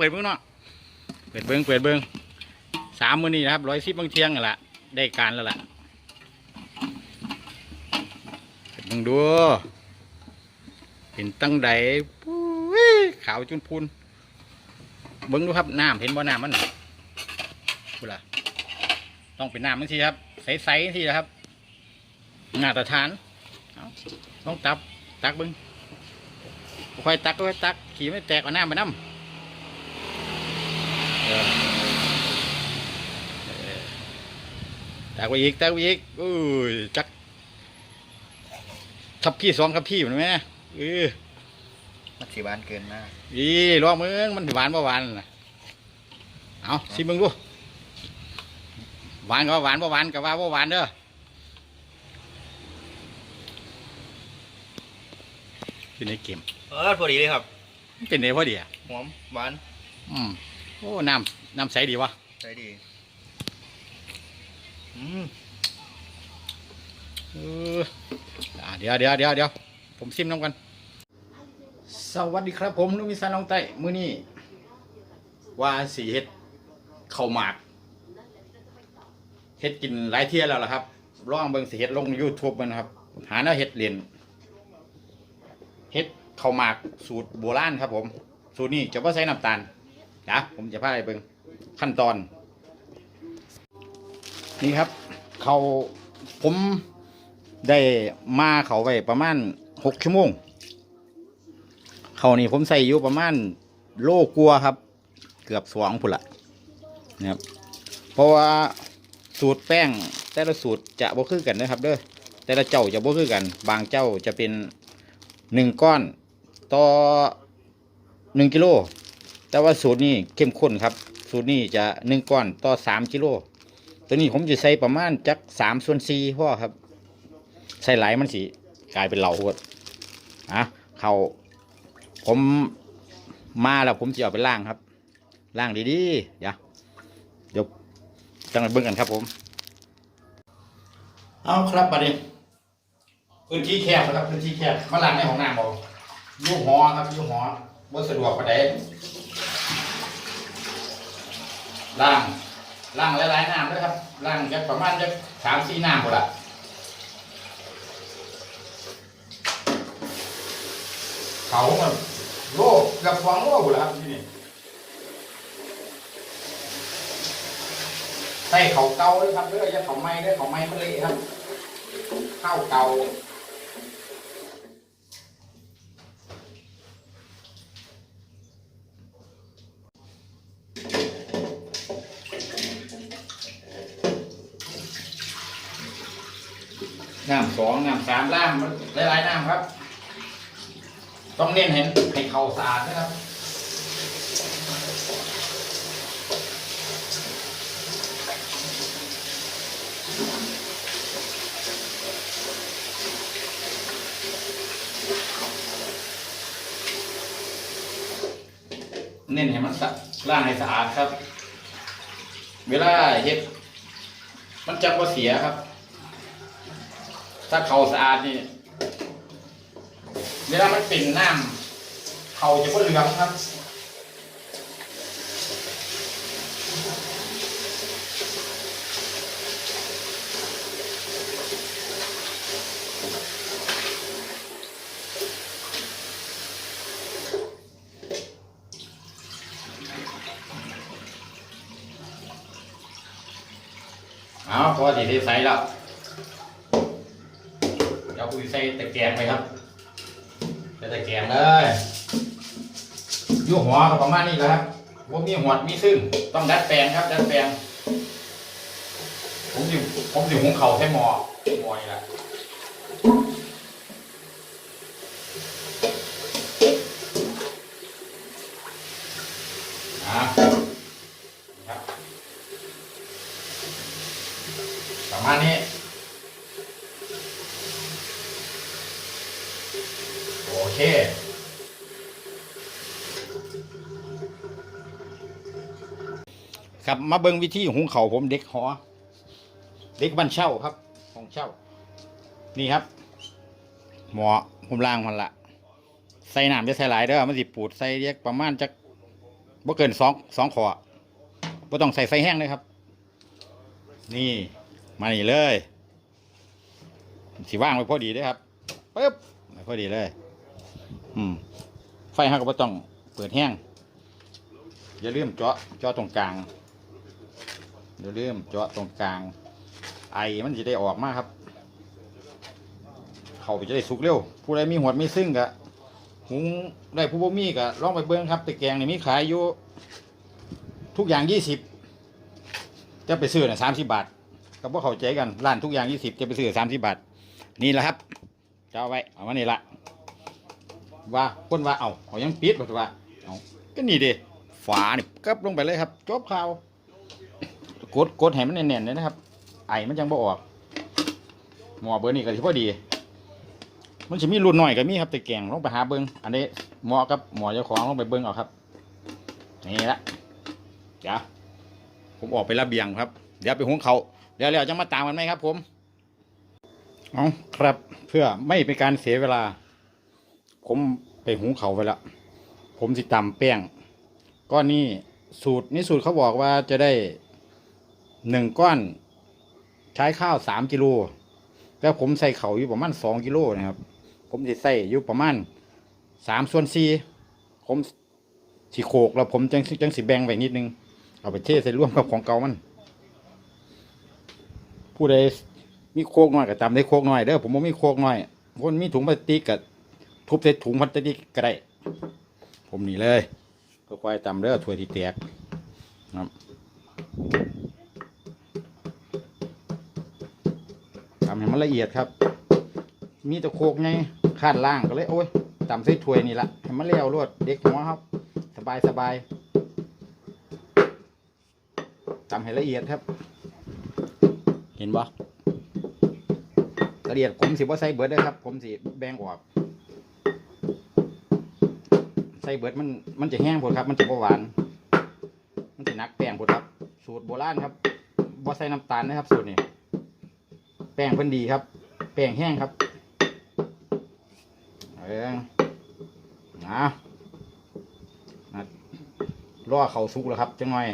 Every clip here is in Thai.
เปิดเบิ้งเนาะเปิดเบิ้งเปิดเบิ้งสามมือนี้นะครับร้อยสิบบางเที่ยงนั่นแหละได้การแล้วล่ะเปิดเบิ้งดูเห็นตั้งใดขาวจุนพูนเบิ้งดูครับน้ำเห็นบ่น้ำมันน่ะกูละต้องเป็นน้ำบางทีครับ ใสๆบางทีนะครับมาตรฐานต้องตับตักเบิ้งค่อยตักค่อยตัก ขี่ไม่แตกเอาน้าไปน้ำเออเออ ตักไปอีกตักไปอีกอุ้ยจักขับพี่สองขับพี่เหมือนไหมเออมันสีบานเกินมากอีลองมึงมันสิหวานบ่หวานน่ะเอาสิมึงดูหวานก็ว่าหวานบ่หวานก็ว่าบ่หวานเด้อเป็นในเกมเออพอดีเลยครับ เป็นในพอดีอะหอมหวาน อืมโอ้น้ำน้ำใสดีวะใช้ดีอืม เออเดี๋ยวเดี๋ยวเดี๋ยวเดี๋ยวผมซิมน้ำกัน สวัสดีครับผมนุมิสานน้องไต้มือนี้ว่าสีเฮ็ดเข้าหมากเฮ็ดกินหลายเที่ยแล้วล่ะครับลองเบิงสิเฮ็ดลง YouTube มันครับ หาแนวเฮ็ดเรียนเฮ็ดเข้าหมากสูตรโบราณครับผม สูตรนี้จะบ่ใส่น้ำตาลนะผมจะพาไปเบิงขั้นตอน นี่ครับ เขาผมได้มาเขาไปประมาณหกชั่วโมง เขานี่ผมใส่อยู่ประมาณโลกลัวครับ เกือบสองพุ่นละนะครับ เพราะว่าสูตรแป้ง แต่ละสูตรจะบ่คือกันนะครับ เด้อแต่ละเจ้าจะบ่คือกัน บางเจ้าจะเป็นหนึ่งก้อนต่อหนึ่งกิโลแต่ว่าสูตรนี้เข้มข้นครับ สูตรนี้จะหนึ่งก้อนต่อสามกิโล ตัวนี้ผมจะใส่ประมาณจักสามส่วนสี่พ่อครับ ใส่หลายมันสิกลายเป็นเหล่าหดอะเขาผมมาแล้วผมจะเอาไปล่างครับล่างดีๆเดี๋ยวเดี๋ยวจังไปเบิ่งกันครับผม เอาครับบัดนี้พื้นที่แคบนะครับพื้นที่แคบมาล่างในห้องน้ำเอายู่หอครับยู่หอบ่สะดวกปานใดล่าง ล่างหลายๆน้ำด้วยครับล่างจะประมาณจะสามสี่น้ำหมดละเขาแบบโลกกับฟองโลกหมดละครับที่นี่ใส่เขาเก่าด้วยครับเด้ออย่าเขาไม้เด้เขาไม้มันเละครับข้าวเก่า สองน้ำสามล่างมันหลายๆน้ำครับ ต้องเน้นเห็นให้เขาสะอาดนะครับเน้นให้มันสะล่างให้สะอาดครับ เวลาเฮ็ด มันจะบ่เสียครับ ถ้าเขาสะอาดนี่เวลามันเป็นน้ำเขาจะบ่เหลืองครับเอาพอสิได้ใส่แล้ว เดี๋ยวคุยใส่ตะแกรงไปครับใส่ตะแกรงเลยอยู่หัวก็ประมาณนี้แหละครับผมมีหวดมีซึ่งต้องดัดแปลงครับ ดัดแปลงผมอยู่ผมอยู่หุงเขาวใช้หมอหมอนี่แหละอะประมาณนี้ โอ เคครับมาเบิ่งวิธีหุงเขาผมเด็กหอเด็กบ้านเช่าครับของเช่า นี่ครับ หมอผมล้างมันละใส่น้ำจะใส่หลายเด้อมันสิปูดใส่เรียกประมาณจักบ่เกินสองสองขอบ่ต้องใส่ไฟแห้งเลยครับ นี่มานี่เลย สิว่างไว้พอดีเด้อครับปึ๊บไว้พอดีเลย อืม ไฟห้าก็บ่ต้องเปิดแห้งอย่าลืมเจาะเจาะตรงกลางอย่าลืมเจาะตรงกลาง ไอมันจะได้ออกมาครับ เขาจะได้สุกเร็ว ผู้ใดมีหวดมีซึ่งกะหุงได้ผู้บ่มีกะลองไปเบิ้งครับตะแกงนี่มีขายอยู่ ทุกอย่างยี่สิบจะไปซื้อน่ะสามสิบบาทก็บ่เข้าใจกันร้านทุกอย่างยี่สิบจะไปซื้อสามสิบบาทนี่แหละครับจะเอาไว้เอามานี่ละ ว่าคนว่าเอาเขายังปิดบ่ว่าเอาก็นี่เดิฝาเนี่ยกับลงไปเลยครับจบข่าวกดกดให้มันแน่นๆเลยนะครับ ไอมันจังบ่ออกหมอเบอร์นี่ก็ถือว่าดี มันจะมีรุ่นหน่อยก็มีครับแต่แกงลงไปหาเบิงอันนี้หมอกับหมอเจ้าของลงไปเบิงเอาครับนี่ละเดี๋ยวผมออกไประเบียงครับ เดี๋ยวไปหุงเขาเดี๋ยวเราจะมาตามกันไหมครับ ผมเอาครับเพื่อไม่เป็นการเสียเวลา ผมไปหุงเขาไปแล้วผมสิตำแป้งก้อนนี้สูตรนี่สูตรเขาบอกว่าจะได้หนึ่งก้อน ใช้ข้าวสามกิโลแล้วผมใส่เขาอยู่ประมาณสองกิโลนะครับ ผมสิใส่อยู่ประมาณสามส่วนสี่ผมสิโขกแล้วผมจังจังสิแบงไว้นิดนึง เอาไปเทใส่ร่วมกับของเก่ามัน ผู้ใดมีโคกน้อยก็ตามได้โคกน้อยเด้อผมบ่มีโคกน้อยคนมีถุงพลาสติกก็ ทุบใส่ถุงพลาสติกก็ได้ ผมนี่เลยค่อยๆตำเด้อถ้วยที่แตกครับทำให้มันละเอียดครับ มีตะโคกไงคาดล่างก็เลยโอ้ยตำใส่ถ้วยนี่ละให้มันเลี้ยวรวดเด็กหัวครับ สบายสบายตำให้ละเอียดครับ เห็นบ่ละเอียดผมสิบ่ใส่เบิดเด้ครับ ผมสิแบ่งออก ใส่เบิดมันมันจะแห้งพดครับ มันจะบ่หวาน มันจะนักแป้งพดครับ สูตรโบราณครับบ่ใส่น้ำตาลนะครับ สูตรนี้แป้งเพิ่นดีครับ แป้งแห้งครับเออนะนะรอเขาสุกแล้วครับจังหน่อย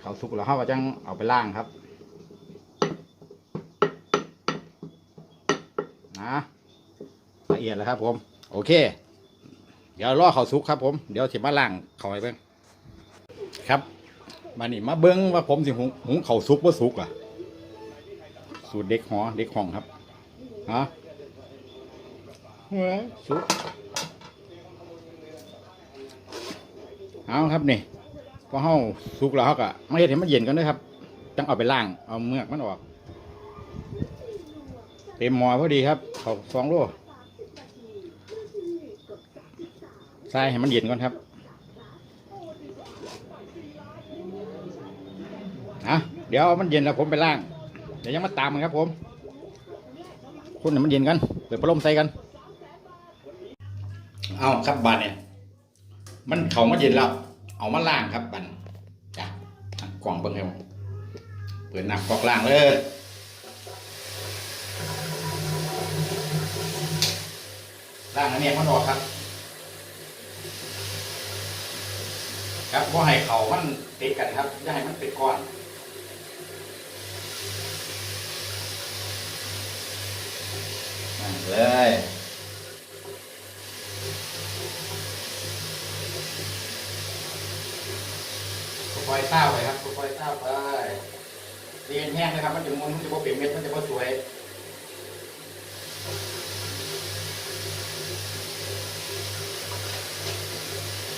เขาสุกแล้วเขาก็จังเอาไปล่างครับนะละเอียดแล้วครับผม โอเค เดี๋ยวรอเขาสุกครับผม เดี๋ยวสิมาล่างเขาไปเบิ้งครับ มานี่มาเบิ้งว่าผมสิหุงหุงเขาสุกว่าสุกอะ สูตรเด็กหอเด็กห้องครับฮะหัวสุกเอาครับนี่พอเฮาสุกแล้วเขาก็มาเฮ็ดให้มันเย็นกันด้วยครับจังเอาไปล้างเอาเมือกมันออก เต็มหม้อพอดีครับเขาสองโล ใส่ให้มันเย็นก่อนครับอะเดี๋ยวมันเย็นแล้วผมไปล้าง เดี๋ยวยังมาตามกันครับ ผมคุณให้มันเย็นกันเปิดพัดลมใส่กัน เอาครับบานเนี่ย มันเขามาเย็นแล้ว เอามาล่างครับบันจ้ะอะกล่องเบิ้งให้ผมเปิดหนักกอกล่างเลยล่างอันนี้มันออกครับ ครับว่าให้เขามันติดกันครับอย่าให้มันติดก้อนอะเลยค่อยๆเต้าไปครับค่อยๆเต้าไปเรียนแห้งนะครับ มันจะมันจะพอเปลี่ยนเม็ดมันจะพอสวย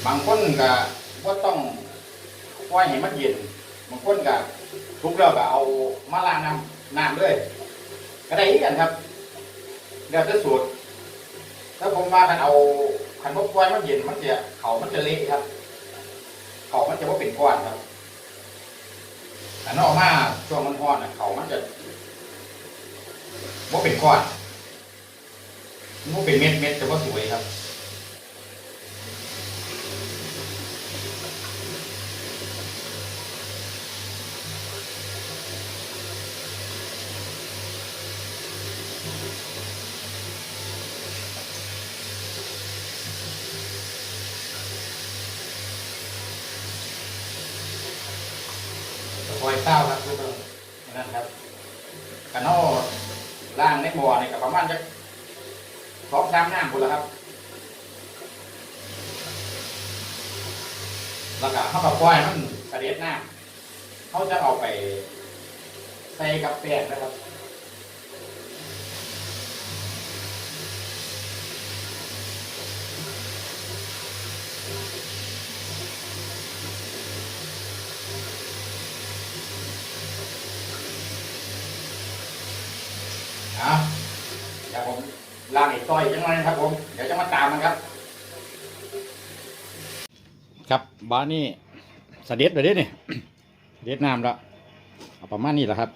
บางคนก็ ว่าต้องปล่อยให้มันเย็นบางคนก็ทุกแล้วก็เอามาล้างน้ำน้ำเลยก็ได้อีกกันครับเดี๋ยวจะสูตรถ้าผมว่ากันเอาขันพวกปล่อยมันเย็นมันจะเขามันจะเละครับ เขามันจะว่าเป็นก้อนครับแต่นอกมาช่วงมันร้อนเขามันจะว่าเป็นก้อนมันเป็นเม็ดเม็ดแต่ว่าสวยครับ องสามน้ำพุ่นละครับแล้วก็เขาก็ปล่อยมันกระเด็ดหน้ำเขาจะเอาไปใส่กับแป้งนะครับเอาเดี๋ยวผม ล้างอีกต้อยจังหน่อยครับผมเดี๋ยวจะมาตามมันครับ ครับบ้านนี้เสด็จเลยเด้นี่เด็จน้ำแล้วเอาประมาณนี้แหละครับ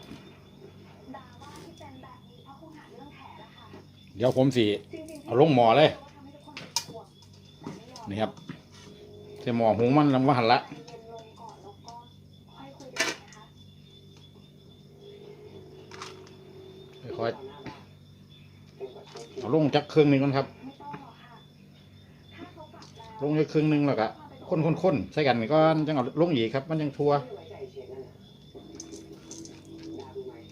เดี๋ยวผมสิจริงๆเอาลงหมอเลยนี่ครับใส่หมอหงมันลำว่าหันละ เย็นลงก่อนแล้วก็ค่อยคุยกันนะคะ ค่อยๆเอา ลงจักครึ่งหนึ่งก่อนครับไม่ต้องหรอกค่ะถ้าเขากลับแล้วลงจักครึ่งหนึ่งแล้วก็คนคนคนๆใส่กันก็จังเอาลงอีกครับ มันยังทัว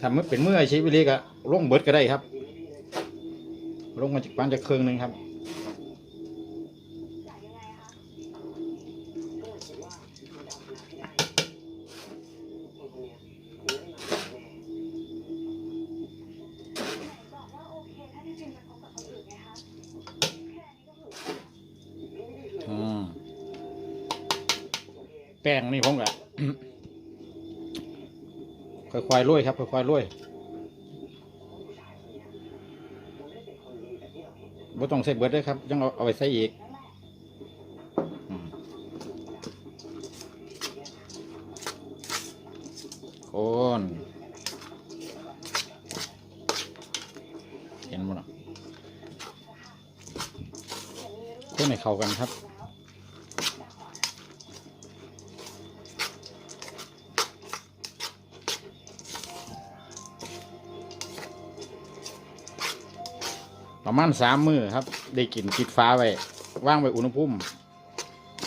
ทำมือเป็นมืออาชีพวิลีก็ลงเบิดก็ได้ครับ ลงมาจากบ้านจากเครื่องหนึ่งครับ นี่ผมก็ค่อยๆโรยครับค่อยๆโรยบ่ต้องใส่เบิดเลยครับ ยังเอาเอาไปใส่อีกอืมคนเห็นบ่เนาะคนให้เข้ากันครับ ประมาณสามมือครับ ได้กินปิดฟ้าไว้ว่างไว้อุณหภูมิ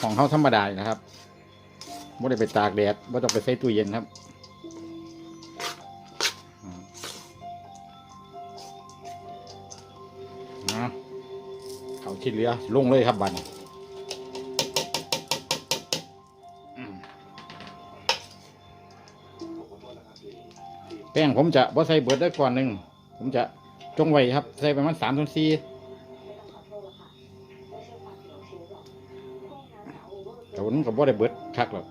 ของเขาธรรมดานี่นะครับไม่ได้ไปตากแดดไม่ต้องไปใส่ตู้เย็นครับนะเขาที่เหลือลงเลยครับบันอืมแป้งผมจะบ่ใส่เบิดได้ก่อนหนึ่งผมจะ จงไว้ครับใส่ประมาณสามส่วนสี่ขอโทษละค่ะไม่ใช่ความผิดของชีวิตหรอกพวกนั้นสาวเวอร์แต่วันนี้ก็บ่ได้เบิดคักหรอก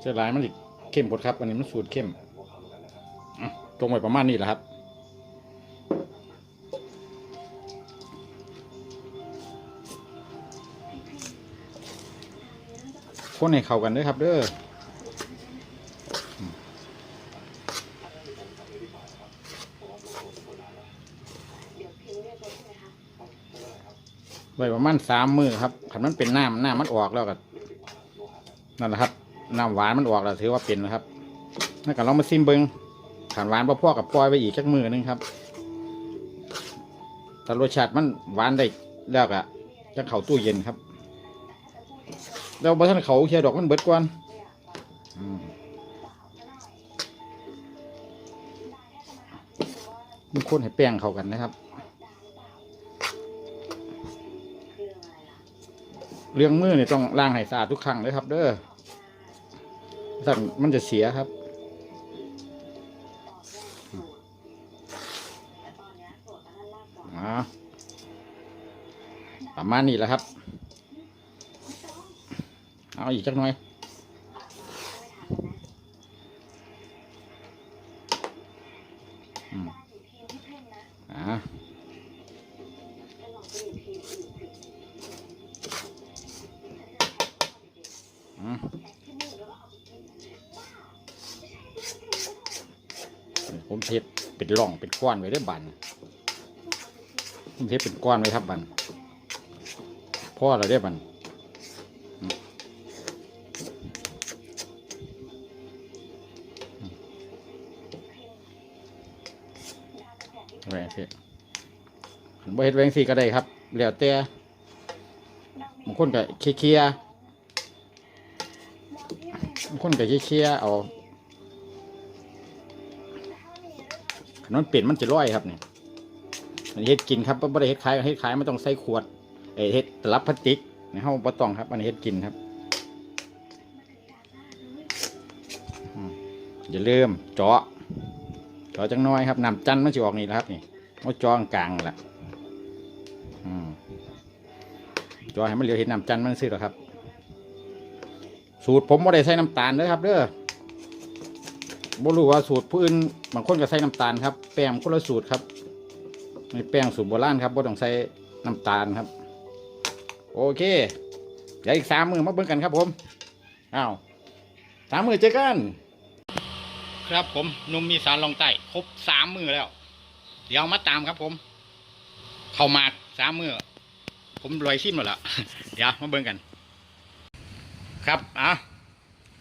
เส้นลายมันอีกเข้มพดครับ อันนี้มันสูตรเข้มจงไว้ประมาณนี้แหละครับคนให้เข้ากันด้อครับเด้อ เดี๋ยวพิมพ์เรียกรถใช่ไหมคะ ไว้ประมาณสามมือครับขันมันเป็นน้ำน้ำมันออกแล้วก็นั่นแหละครับน้ำหวานมันออกแล้วถือว่าเป็นนะครับนั่นก็ลองมาซิมเบิงขันหวานพอพ่อกับปล่อยไปอีกสักมือหนึงครับแต่รสชาติมันหวานได้แล้วก็จะเข้าตู้เย็นครับ แล้วบะท่านเขาเชียดอกมันเบิดก่อนอืมมันคนให้แป้งเข้ากันนะครับ เรื่องอะไรล่ะเรื่องมือเนี่ยต้องล้างให้สะอาดทุกครั้งเลยครับ เด้อถ้ามันจะเสียครับอนเนี้ยโสดกันลากก่อประมาณนี้แหละครับ เอาอีกจักหน่อย องเป็นก้อนไว้ได้บันผมเทปเป็นก้อนไว้ครับบันพ่อเราได้บันอืมแหวนสิบ่เฮ็ดแหวงสีก็ได้ครับแล้วแต่บางคนก็เคลียร์ๆบางคนก็เคี่ยๆเอา ขนมเป็ดมันจะร่อยครับเนี่ยอันนี้เฮ็ดกินครับบ่ได้เฮ็ดขายเฮ็ดขายไมันต้องใส่ขวดเอเฮ็ดตลับพลาสติกในห้องบ่ต้องครับอันนี้เฮ็ดกินครับอย่าลืมเจาะเจาะจังน้อยครับน้ำจันมันสิออกนี่แหละครับนี่เอาเจาะกลางแหละจาะให้มันเหลือเห็นน้ำจันมันซื่อหรอครับ สูตรผมไม่ได้ใส่น้ำตาลเด้อครับเด้อ บ่รู้ว่าสูตรผู้อื่นบางคนก็ใส่น้ำตาลครับ แป้งคนละสูตรครับนี่แป้งสูตรโบราณครับบ่ต้องใส่น้ำตาลครับ โอเคเดี๋ยวอีกสามมือมาเบิ่งกันครับผมอ้าวสามมือเจอกันครับผมหนุ่มมีสารลองใต้ครบสามมือแล้ว เดี๋ยวมาตามครับผม เข้ามาสามมือผมลอยชิมหมดแล้วเดี๋ยวมาเบิ่งกัน ครับอะ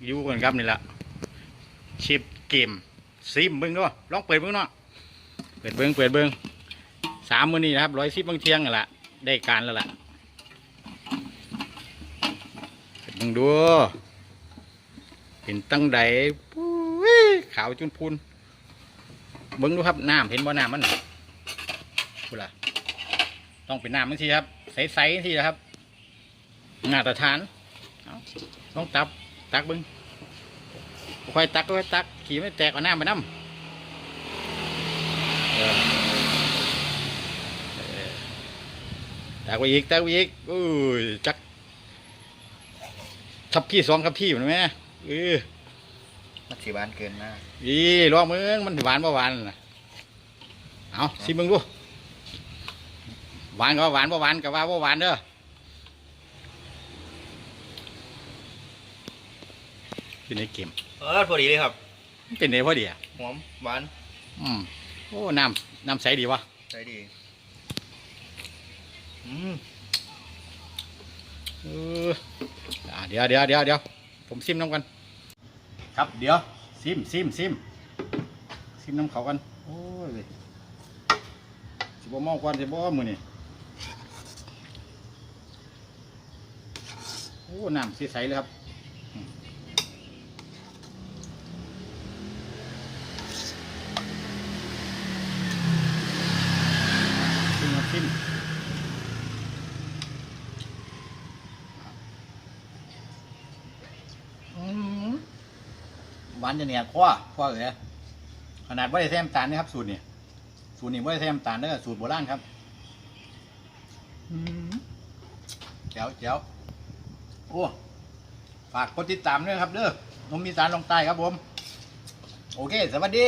อยู่กันครับนี่แหละชิป เกมซิมเบิ้งด้วยลองเปิดเบิ้งเนาะเปิดเบิ้งเปิดเบิ้งสามมือนี้นะครับร้อยสิบบางเที่ยงนั่แหละได้การแล้วล่ะเปิดเบิ้งดูเห็นตั้งใดขาวจุนพูนเบิ้งดูครับน้ำเห็นบ่น้ำมันพูดละต้องเป็นน้ำบางทีครับใสๆทีนะครับมาตรฐานลองตับตักเบึง ค่อยตักค่อยตัก ขี่ไม่แตกเอาหน้าไปน้ำเออเออตักไปอีกตักไปอีกอุ้ยจักทับพี่สองทับพี่มันไหมเออมันสีหวานเกินมากอีรอมึงมันหวานบ่หวานน่ะเอาสิมึงดูหวานก็หวานบ่หวานก็ว่าบ่หวานเด้อ เป็นไอ้เกมเออพอดีเลยครับ เป็นไงพอดีอะหอมหวานอืมโอ้น้ำน้ำใสดีวะใช้ดีอืมเอออ่าเดี๋ยวเดี๋ยวเดี๋ยวเดี๋ยวผมซิมน้ำกัน ครับเดี๋ยวซิมซิมซิมซิมน้ำเขากันโอ้ยสิบ่เมากวนสิบ่มือนี่โอ้น้ำใสๆเลยครับอืมซิมครับซิม อืมห วานจะเนี่ยคว้าคว้าเลยขนาดว่าได้แซมตาลนะครับ สูตรนี่สูตรนี่ว่าได้แซมตาลเด้อสูตรโบราณครับแจ๋วแจ๋วโอ้ฝากกดติดตามด้วยครับเด้อนมมีสารลงใต้ครับผม โอเค สวัสดี